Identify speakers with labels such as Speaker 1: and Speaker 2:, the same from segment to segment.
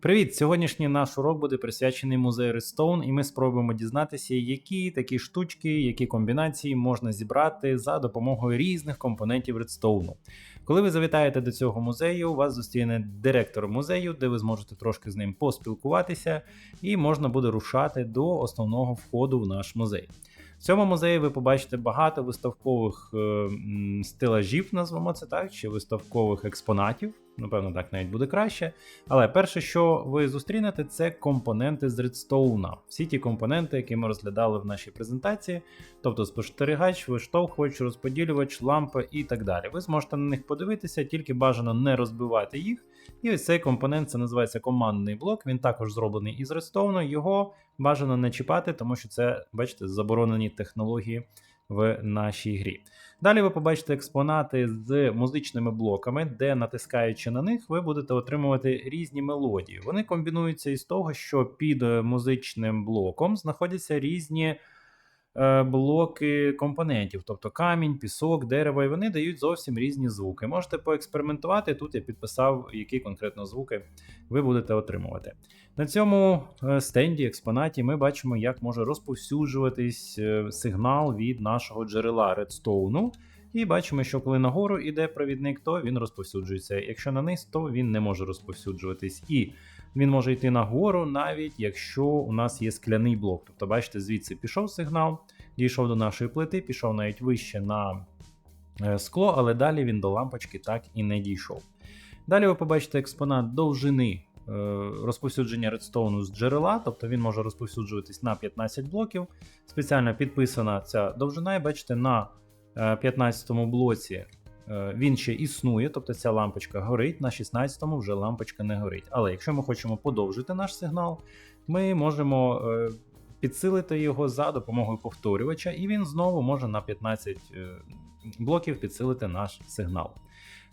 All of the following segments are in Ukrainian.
Speaker 1: Привіт! Сьогоднішній наш урок буде присвячений музею Redstone, і ми спробуємо дізнатися, які такі штучки, які комбінації можна зібрати за допомогою різних компонентів Redstone. Коли ви завітаєте до цього музею, вас зустріне директор музею, де ви зможете трошки з ним поспілкуватися, і можна буде рушати до основного входу в наш музей. В цьому музеї ви побачите багато виставкових е, стелажів, назвемо це так, чи виставкових експонатів. Напевно, так навіть буде краще. Але перше, що ви зустрінете, це компоненти з Redstone. Всі ті компоненти, які ми розглядали в нашій презентації, тобто спостерігач, виштовхувач, розподілювач, лампа і так далі. Ви зможете на них подивитися, тільки бажано не розбивати їх. І ось цей компонент це називається командний блок. Він також зроблений із Redstone. Його бажано не чіпати, тому що це, бачите, заборонені технології в нашій грі. Далі ви побачите експонати з музичними блоками, де натискаючи на них, ви будете отримувати різні мелодії. Вони комбінуються із того, що під е, музичним блоком знаходяться різні блоки компонентів, тобто камінь, пісок, дерево, і вони дають зовсім різні звуки. Можете поекспериментувати. Тут я підписав, які конкретно звуки ви будете отримувати. На цьому е, стенді експонаті ми бачимо, як може розповсюджуватись е, сигнал від нашого джерела редстоуну. І бачимо, що коли нагору йде провідник, то він розповсюджується. Якщо на низ, то він не може розповсюджуватись. І він може йти нагору, навіть якщо у нас є скляний блок. Тобто, бачите, звідси пішов сигнал, дійшов до нашої плити, пішов навіть вище на е, скло, але далі він до лампочки так і не дійшов. Далі ви побачите експонат довжини е, розповсюдження редстоуну з джерела, тобто він може розповсюджуватись на 15 блоків. Спеціально підписана ця довжина, і бачите, на 15-му блоці е, він ще існує, тобто ця лампочка горить, на 16-му вже лампочка не горить. Але якщо ми хочемо подовжити наш сигнал, ми можемо е, підсилити його за допомогою повторювача, і він знову може на 15 е, блоків підсилити наш сигнал.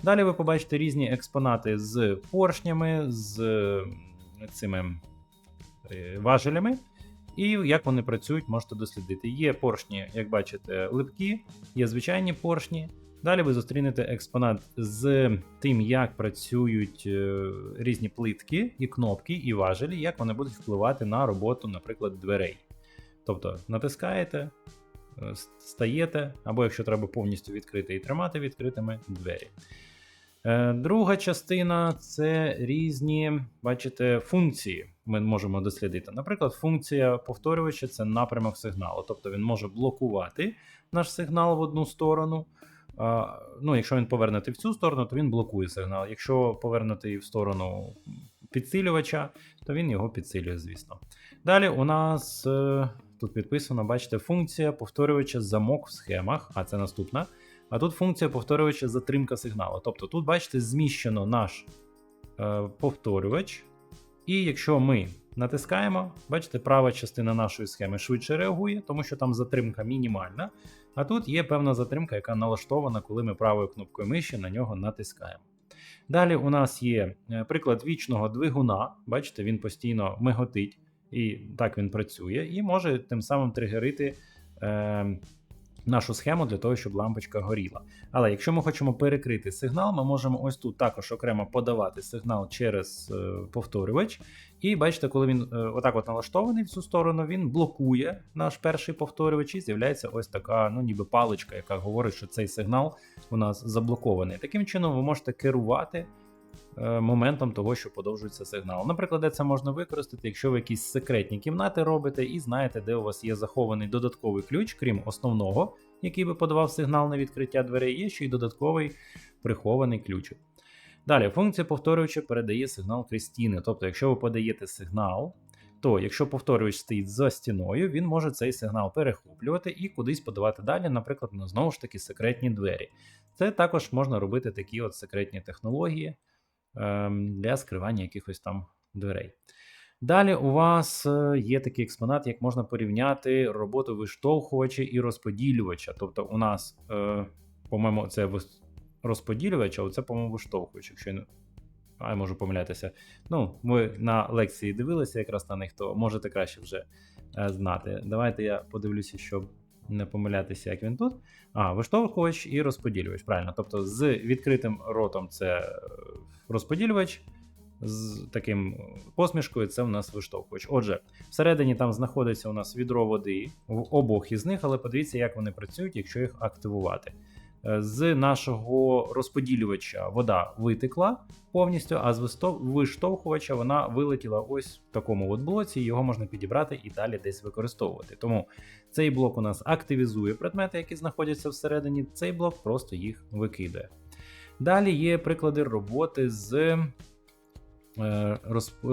Speaker 1: Далі ви побачите різні експонати з поршнями, з е, цими е, важелями. І як вони працюють, можете дослідити. Є поршні, як бачите, липкі, є звичайні поршні. Далі ви зустрінете експонат з тим, як працюють е, різні плитки і кнопки, і важелі, як вони будуть впливати на роботу, наприклад, дверей. Тобто натискаєте, е, стаєте, або якщо треба повністю відкрити і тримати відкритими двері. Е, Друга частина це різні, бачите, функції. Ми можемо дослідити. Наприклад, функція повторювача це напрямок сигналу. Тобто він може блокувати наш сигнал в одну сторону. Ну, Якщо він повернути в цю сторону, то він блокує сигнал. Якщо повернути в сторону підсилювача, то він його підсилює, звісно. Далі у нас е, тут підписано, бачите, функція повторювача замок в схемах, а це наступна. А тут функція повторювача затримка сигналу. Тобто тут, бачите, зміщено наш е, повторювач. І якщо ми натискаємо, бачите, права частина нашої схеми швидше реагує, тому що там затримка мінімальна. А тут є певна затримка, яка налаштована, коли ми правою кнопкою миші на нього натискаємо. Далі у нас є е, приклад вічного двигуна. Бачите, він постійно миготить, і так він працює, і може тим самим тригерити. Е, нашу схему для того, щоб лампочка горіла. Але якщо ми хочемо перекрити сигнал, ми можемо ось тут також окремо подавати сигнал через е, повторювач. І бачите, коли він е, отак от налаштований в цю сторону, він блокує наш перший повторювач і з'являється ось така, ну ніби паличка, яка говорить, що цей сигнал у нас заблокований. Таким чином, ви можете керувати. Е, Моментом того, що подовжується сигнал. Наприклад, це можна використати, якщо ви якісь секретні кімнати робите і знаєте, де у вас є захований додатковий ключ, крім основного, який би подавав сигнал на відкриття дверей, є ще й додатковий прихований ключик. Далі, функція повторювача передає сигнал крізь стіни. Тобто, якщо ви подаєте сигнал, то якщо повторювач стоїть за стіною, він може цей сигнал перехоплювати і кудись подавати далі, наприклад, на знову ж таки секретні двері. Це також можна робити такі от секретні технології для скривання якихось там дверей. Далі у вас е, є такий експонат, як можна порівняти роботу виштовхувача і розподілювача. Тобто, у нас, е, по-моєму, це розподілювач, а це, по-моєму, виштовхувач, якщо не. А можу помилятися. Ну, ми на лекції дивилися якраз на них, то можете краще вже е, знати. Давайте я подивлюся, щоб не помилятися, як він тут. А, виштовхувач і розподілювач. Правильно. Тобто з відкритим ротом це е, розподілювач, з таким посмішкою, це у нас виштовхувач. Отже, всередині там знаходиться у нас відро води в обох із них, але подивіться, як вони працюють, якщо їх активувати. Е, З нашого розподілювача вода витекла повністю, а з виштовхувача вона вилетіла ось в такому от блоці. Його можна підібрати і далі десь використовувати. Тому цей блок у нас активізує предмети, які знаходяться всередині. Цей блок просто їх викидає. Далі є приклади роботи з е,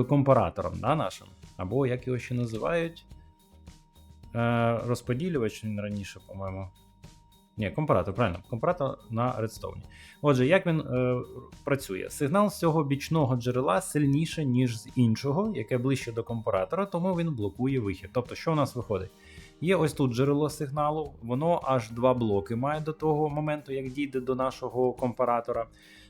Speaker 1: компаратором да, нашим, або як його ще називають. Е, розподілювач він раніше, по-моєму. Ні, компаратор, правильно, компаратор на редстоуні. Отже, як він е, працює? Сигнал з цього бічного джерела сильніше, ніж з іншого, яке ближче до компаратора, тому він блокує вихід. Тобто, що у нас виходить? Є ось тут джерело сигналу, воно аж два блоки має до того моменту, як дійде до нашого компаратора.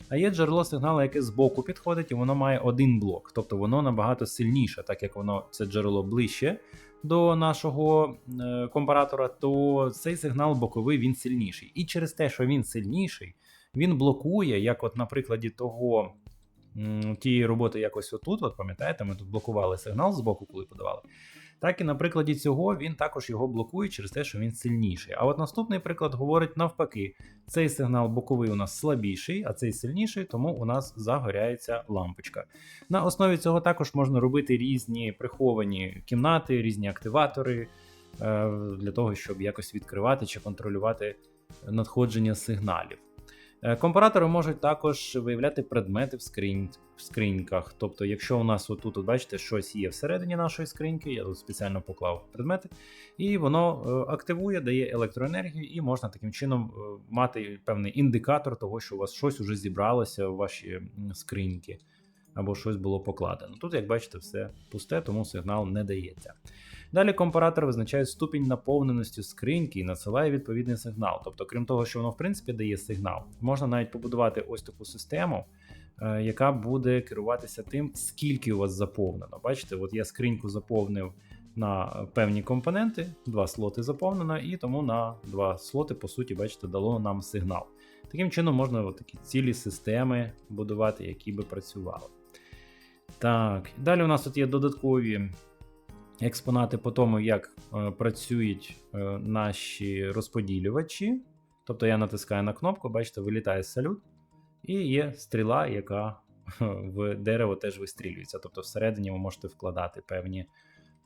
Speaker 1: А є джерело сигналу, яке збоку підходить, і воно має один блок, тобто воно набагато сильніше, так як воно це джерело ближче до нашого е, компаратора, то цей сигнал боковий він сильніший. І через те, що він сильніший, він блокує, як, от на прикладі того тієї роботи, якось отут, от пам'ятаєте, ми тут блокували сигнал з боку, коли подавали. Так і на прикладі цього він також його блокує через те, що він сильніший. А от наступний приклад говорить навпаки: цей сигнал боковий у нас слабіший, а цей сильніший, тому у нас загоряється лампочка. На основі цього також можна робити різні приховані кімнати, різні активатори е, для того, щоб якось відкривати чи контролювати надходження сигналів. Е, Компаратори можуть також виявляти предмети в, скринь, в скриньках. Тобто, якщо у нас отут, от бачите, щось є всередині нашої скриньки, я тут спеціально поклав предмети, і воно е, активує, дає електроенергію, і можна таким чином е, мати певний індикатор того, що у вас щось уже зібралося в ваші скриньки, або щось було покладено. Тут, як бачите, все пусте, тому сигнал не дається. Далі компаратор визначає ступінь наповненості скриньки і надсилає відповідний сигнал. Тобто, крім того, що воно в принципі дає сигнал, можна навіть побудувати ось таку систему, е, яка буде керуватися тим, скільки у вас заповнено. Бачите, от я скриньку заповнив на певні компоненти, два слоти заповнено, і тому на два слоти, по суті, бачите, дало нам сигнал. Таким чином можна от такі цілі системи будувати, які би працювали. Так, далі у нас тут є додаткові експонати по тому, як е, працюють е, наші розподілювачі. Тобто я натискаю на кнопку, бачите, вилітає салют, і є стріла, яка в дерево теж вистрілюється. Тобто всередині ви можете вкладати певні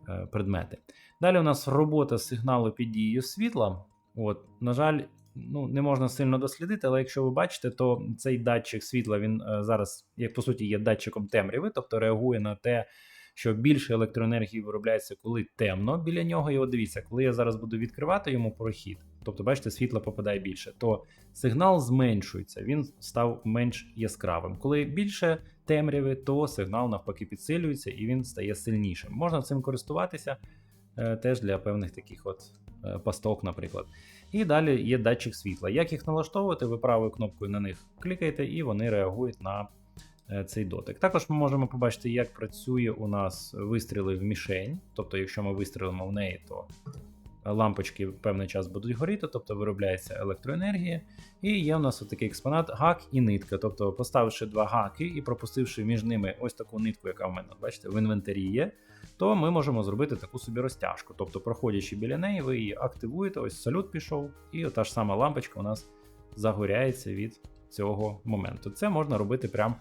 Speaker 1: е, предмети. Далі у нас робота сигналу під дією світла. От, на жаль, ну, не можна сильно дослідити, але якщо ви бачите, то цей датчик світла він е, зараз, як по суті, є датчиком темряви, тобто реагує на те, що більше електроенергії виробляється, коли темно біля нього. І от дивіться, коли я зараз буду відкривати йому прохід, тобто, бачите, світла попадає більше, то сигнал зменшується, він став менш яскравим. Коли більше темряви, то сигнал навпаки підсилюється і він стає сильнішим. Можна цим користуватися е, теж для певних таких от е, пасток, наприклад. І далі є датчик світла. Як їх налаштовувати, ви правою кнопкою на них клікаєте, і вони реагують на цей дотик. Також ми можемо побачити, як працює у нас вистріли в мішень. Тобто, якщо ми вистрілимо в неї, то лампочки певний час будуть горіти, тобто виробляється електроенергія. І є у нас такий експонат гак і нитка. Тобто, поставивши два гаки і пропустивши між ними ось таку нитку, яка в мене, бачите, в інвентарі є, то ми можемо зробити таку собі розтяжку. Тобто, проходячи біля неї, ви її активуєте, ось салют пішов, і та ж сама лампочка у нас загоряється від цього моменту. Це можна робити прям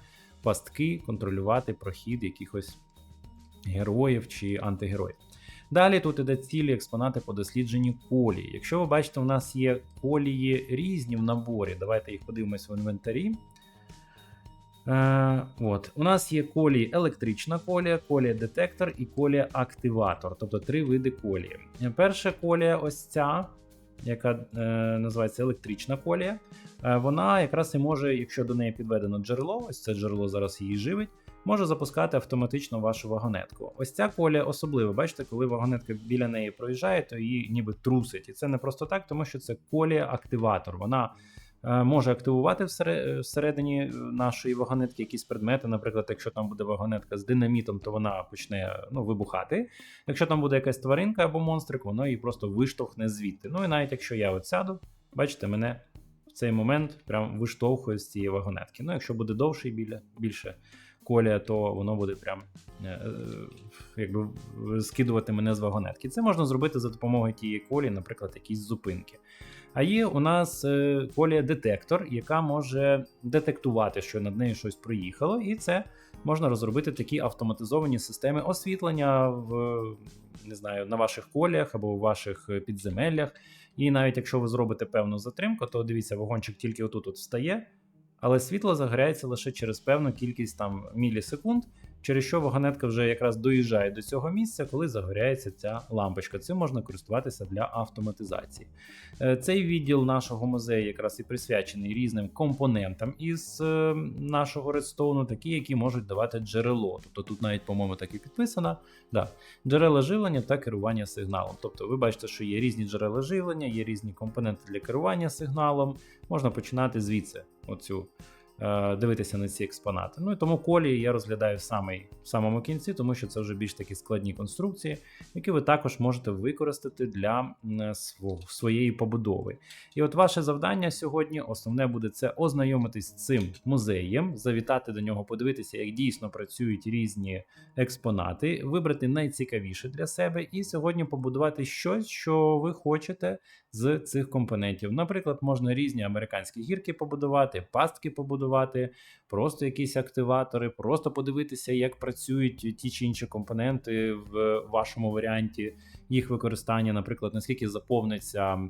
Speaker 1: пастки, контролювати прохід якихось героїв чи антигероїв. Далі тут іде цілі експонати по дослідженню колії. Якщо ви бачите, у нас є колії різні в наборі. Давайте їх подивимось в інвентарі. Е, от. У нас є колії електрична колія, колія детектор і колія активатор, тобто три види колії. Перша колія, ось ця, яка е, називається електрична колія. Е, вона якраз і може, якщо до неї підведено джерело, ось це джерело зараз її живить, може запускати автоматично вашу вагонетку. Ось ця колія особлива. Бачите, коли вагонетка біля неї проїжджає, то її ніби трусить. І це не просто так, тому що це колія-активатор. Вона може активувати всередині нашої вагонетки якісь предмети. Наприклад, якщо там буде вагонетка з динамітом, то вона почне ну, вибухати. Якщо там буде якась тваринка або монстрик, воно її просто виштовхне звідти. Ну і навіть якщо я сяду, бачите, мене в цей момент прям виштовхує з цієї вагонетки. Ну, якщо буде довший біля, більше, колія, то воно буде прям е, е, якби скидувати мене з вагонетки. Це можна зробити за допомогою тієї колії, наприклад, якісь зупинки. А є у нас е, колія-детектор, яка може детектувати, що над нею щось проїхало, і це можна розробити такі автоматизовані системи освітлення в не знаю, на ваших коліях або в ваших е, підземеллях. І навіть якщо ви зробите певну затримку, то дивіться, вагончик тільки отут от встає, але світло загорається лише через певну кількість там мілісекунд, через що вагонетка вже якраз доїжджає до цього місця, коли загоряється ця лампочка. Цим можна користуватися для автоматизації. Е, Цей відділ нашого музею якраз і присвячений різним компонентам із е, нашого редстоуну, такі, які можуть давати джерело. Тобто тут навіть, по-моєму, так і підписано. Да. Джерела живлення та керування сигналом. Тобто ви бачите, що є різні джерела живлення, є різні компоненти для керування сигналом. Можна починати звідси. Оцю дивитися на ці експонати. Ну і тому колії я розглядаю в, самий, в самому кінці, тому що це вже більш такі складні конструкції, які ви також можете використати для м, своєї побудови. І от ваше завдання сьогодні основне буде це ознайомитись з цим музеєм, завітати до нього, подивитися, як дійсно працюють різні експонати, вибрати найцікавіше для себе, і сьогодні побудувати щось, що ви хочете з цих компонентів. Наприклад, можна різні американські гірки побудувати, пастки побудувати, просто якісь активатори, просто подивитися, як працюють ті чи інші компоненти в вашому варіанті, їх використання, наприклад, наскільки заповниться.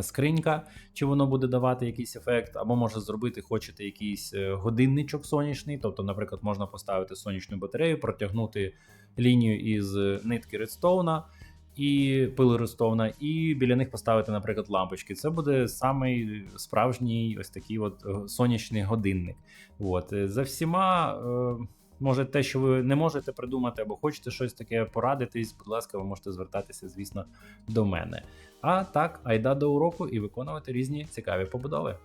Speaker 1: Скринька, чи воно буде давати якийсь ефект, або може зробити, хочете якийсь е, годинничок сонячний. Тобто, наприклад, можна поставити сонячну батарею, протягнути лінію із нитки редстоуна і пили редстоуна, і біля них поставити, наприклад, лампочки. Це буде самий справжній ось такий от е, сонячний годинник. От. е, За всіма. е, Може, те, що ви не можете придумати, або хочете щось таке порадитись, будь ласка, ви можете звертатися, звісно, до мене. А так, айда до уроку і виконувати різні цікаві побудови.